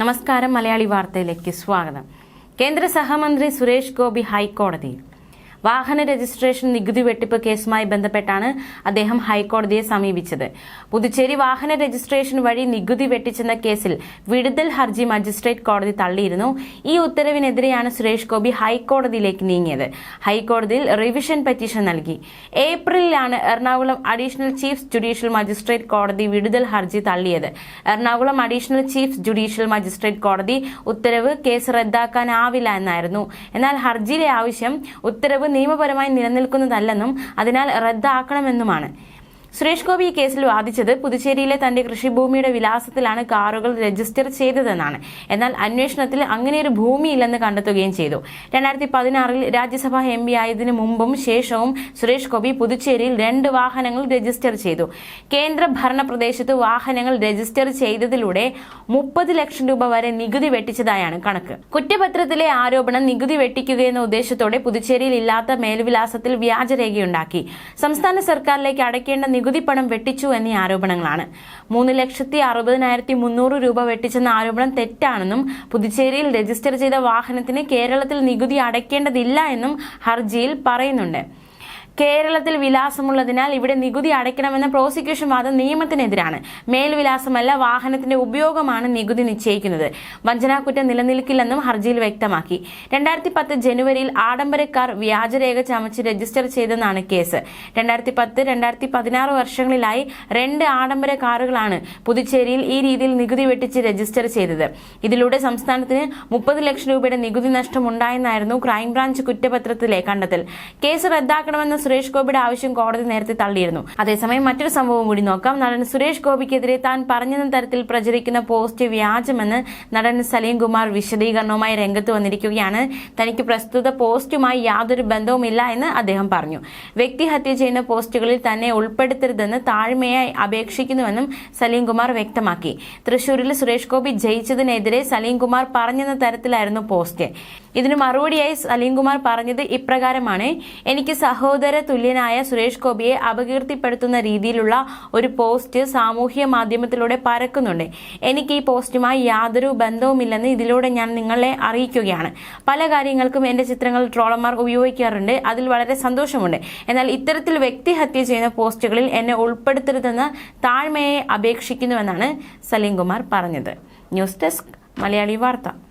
നമസ്കാരം മലയാളി വാർത്തയിലേക്ക് സ്വാഗതം. കേന്ദ്ര സഹമന്ത്രി സുരേഷ് ഗോപി ഹൈക്കോടതിയിൽ വാഹന രജിസ്ട്രേഷൻ നികുതി വെട്ടിപ്പ് കേസുമായി ബന്ധപ്പെട്ടാണ് അദ്ദേഹം ഹൈക്കോടതിയെ സമീപിച്ചത്. പുതുച്ചേരി വാഹന രജിസ്ട്രേഷൻ വഴി നികുതി വെട്ടിച്ചെന്ന കേസിൽ വിടുതൽ ഹർജി മജിസ്ട്രേറ്റ് കോടതി തള്ളിയിരുന്നു. ഈ ഉത്തരവിനെതിരെയാണ് സുരേഷ് ഗോപി ഹൈക്കോടതിയിലേക്ക് നീങ്ങിയത്. ഹൈക്കോടതിയിൽ റിവിഷൻ പെറ്റീഷൻ നൽകി. ഏപ്രിലിലാണ് Ernakulam additional chief judicial magistrate കോടതി വിടുതൽ ഹർജി തള്ളിയത്. Ernakulam additional chief judicial magistrate കോടതി ഉത്തരവ് കേസ് റദ്ദാക്കാനാവില്ല എന്നായിരുന്നു. എന്നാൽ ഹർജിയിലെ ആവശ്യം ഉത്തരവ് നിയമപരമായി നിലനിൽക്കുന്നതല്ലെന്നും അതിനാൽ റദ്ദാക്കണമെന്നുമാണ്. സുരേഷ് ഗോപി ഈ കേസിൽ വാദിച്ചത് പുതുച്ചേരിയിലെ തന്റെ കൃഷിഭൂമിയുടെ വിലാസത്തിലാണ് കാറുകൾ രജിസ്റ്റർ ചെയ്തതെന്നാണ്. എന്നാൽ അന്വേഷണത്തിൽ അങ്ങനെയൊരു ഭൂമിയില്ലെന്ന് കണ്ടെത്തുകയും ചെയ്തു. രണ്ടായിരത്തി പതിനാറിൽ രാജ്യസഭാ എം പി ആയതിനു മുമ്പും ശേഷവും സുരേഷ് ഗോപി പുതുച്ചേരിയിൽ രണ്ട് വാഹനങ്ങൾ രജിസ്റ്റർ ചെയ്തു. കേന്ദ്ര ഭരണ പ്രദേശത്ത് വാഹനങ്ങൾ രജിസ്റ്റർ ചെയ്തതിലൂടെ മുപ്പത് ലക്ഷം രൂപ വരെ നികുതി വെട്ടിച്ചതായാണ് കണക്ക്. കുറ്റപത്രത്തിലെ ആരോപണം നികുതി വെട്ടിക്കുകയെന്ന ഉദ്ദേശത്തോടെ പുതുച്ചേരിയിൽ ഇല്ലാത്ത മേൽവിലാസത്തിൽ വ്യാജരേഖയുണ്ടാക്കി. സംസ്ഥാന സർക്കാരിലേക്ക് അടയ്ക്കേണ്ട പണം വെട്ടിച്ചു എന്നീ ആരോപണങ്ങളാണ്. മൂന്ന് ലക്ഷത്തി അറുപതിനായിരത്തി മുന്നൂറ് രൂപ വെട്ടിച്ചെന്ന ആരോപണം തെറ്റാണെന്നും പുതുച്ചേരിയിൽ രജിസ്റ്റർ ചെയ്ത വാഹനത്തിന് കേരളത്തിൽ നികുതി അടയ്ക്കേണ്ടതില്ല എന്നും ഹർജിയിൽ പറയുന്നുണ്ട്. കേരളത്തിൽ വിലാസമുള്ളതിനാൽ ഇവിടെ നികുതി അടയ്ക്കണമെന്ന പ്രോസിക്യൂഷൻ വാദം നിയമത്തിനെതിരാണ്. മേൽവിലാസമല്ല വാഹനത്തിന്റെ ഉപയോഗമാണ് നികുതി നിശ്ചയിക്കുന്നത്. വഞ്ചനാക്കുറ്റം നിലനിൽക്കില്ലെന്നും ഹർജിയിൽ വ്യക്തമാക്കി. രണ്ടായിരത്തി പത്ത് ജനുവരിയിൽ ആഡംബരക്കാർ വ്യാജരേഖ ചമച്ച് രജിസ്റ്റർ ചെയ്തെന്നാണ് കേസ്. രണ്ടായിരത്തി പത്ത് രണ്ടായിരത്തി പതിനാറ് വർഷങ്ങളിലായി രണ്ട് ആഡംബര കാറുകളാണ് പുതുച്ചേരിയിൽ ഈ രീതിയിൽ നികുതി വെട്ടിച്ച് രജിസ്റ്റർ ചെയ്തത്. ഇതിലൂടെ സംസ്ഥാനത്തിന് മുപ്പത് ലക്ഷം രൂപയുടെ നികുതി നഷ്ടം ഉണ്ടായെന്നായിരുന്നു ക്രൈംബ്രാഞ്ച് കുറ്റപത്രത്തിലെ കണ്ടെത്തൽ. കേസ് റദ്ദാക്കണമെന്ന സുരേഷ് ഗോപിയുടെ ആവശ്യം കോടതി നേരത്തെ തള്ളിയിരുന്നു. അതേസമയം മറ്റൊരു സംഭവം കൂടി നോക്കാം. നടൻ സുരേഷ് ഗോപിക്കെതിരെ താൻ പറഞ്ഞെന്ന തരത്തിൽ പ്രചരിക്കുന്ന പോസ്റ്റ് വ്യാജമെന്ന് നടൻ സലീം കുമാർ വിശദീകരണവുമായി രംഗത്ത് വന്നിരിക്കുകയാണ്. തനിക്ക് പ്രസ്തുത പോസ്റ്റുമായി യാതൊരു ബന്ധവുമില്ല എന്ന് അദ്ദേഹം പറഞ്ഞു. വ്യക്തിഹത്യ ചെയ്യുന്ന പോസ്റ്റുകളിൽ തന്നെ ഉൾപ്പെടുത്തരുതെന്ന് താഴ്മയായി അപേക്ഷിക്കുന്നുവെന്നും സലീം കുമാർ വ്യക്തമാക്കി. തൃശൂരിൽ സുരേഷ് ഗോപി ജയിച്ചതിനെതിരെ സലീം കുമാർ പറഞ്ഞെന്ന തരത്തിലായിരുന്നു പോസ്റ്റ്. ഇതിന് മറുപടിയായി സലീം കുമാർ പറഞ്ഞത് ഇപ്രകാരമാണ്. എനിക്ക് സഹോദര തുല്യനായ സുരേഷ് ഗോപിയെ അപകീർത്തിപ്പെടുത്തുന്ന രീതിയിലുള്ള ഒരു പോസ്റ്റ് സാമൂഹ്യ മാധ്യമത്തിലൂടെ പരക്കുന്നുണ്ട്. എനിക്ക് ഈ പോസ്റ്റുമായി യാതൊരു ബന്ധവുമില്ലെന്ന് ഇതിലൂടെ ഞാൻ നിങ്ങളെ അറിയിക്കുകയാണ്. പല കാര്യങ്ങൾക്കും എന്റെ ചിത്രങ്ങൾ ട്രോളർമാർ ഉപയോഗിക്കാറുണ്ട്. അതിൽ വളരെ സന്തോഷമുണ്ട്. എന്നാൽ ഇത്തരത്തിൽ വ്യക്തിഹത്യ ചെയ്യുന്ന പോസ്റ്റുകളിൽ എന്നെ ഉൾപ്പെടുത്തരുതെന്ന് താഴ്മയെ അപേക്ഷിക്കുന്നുവെന്നാണ് സലീം കുമാർ പറഞ്ഞത്. ന്യൂസ് ഡെസ്ക് മലയാളി വാർത്ത.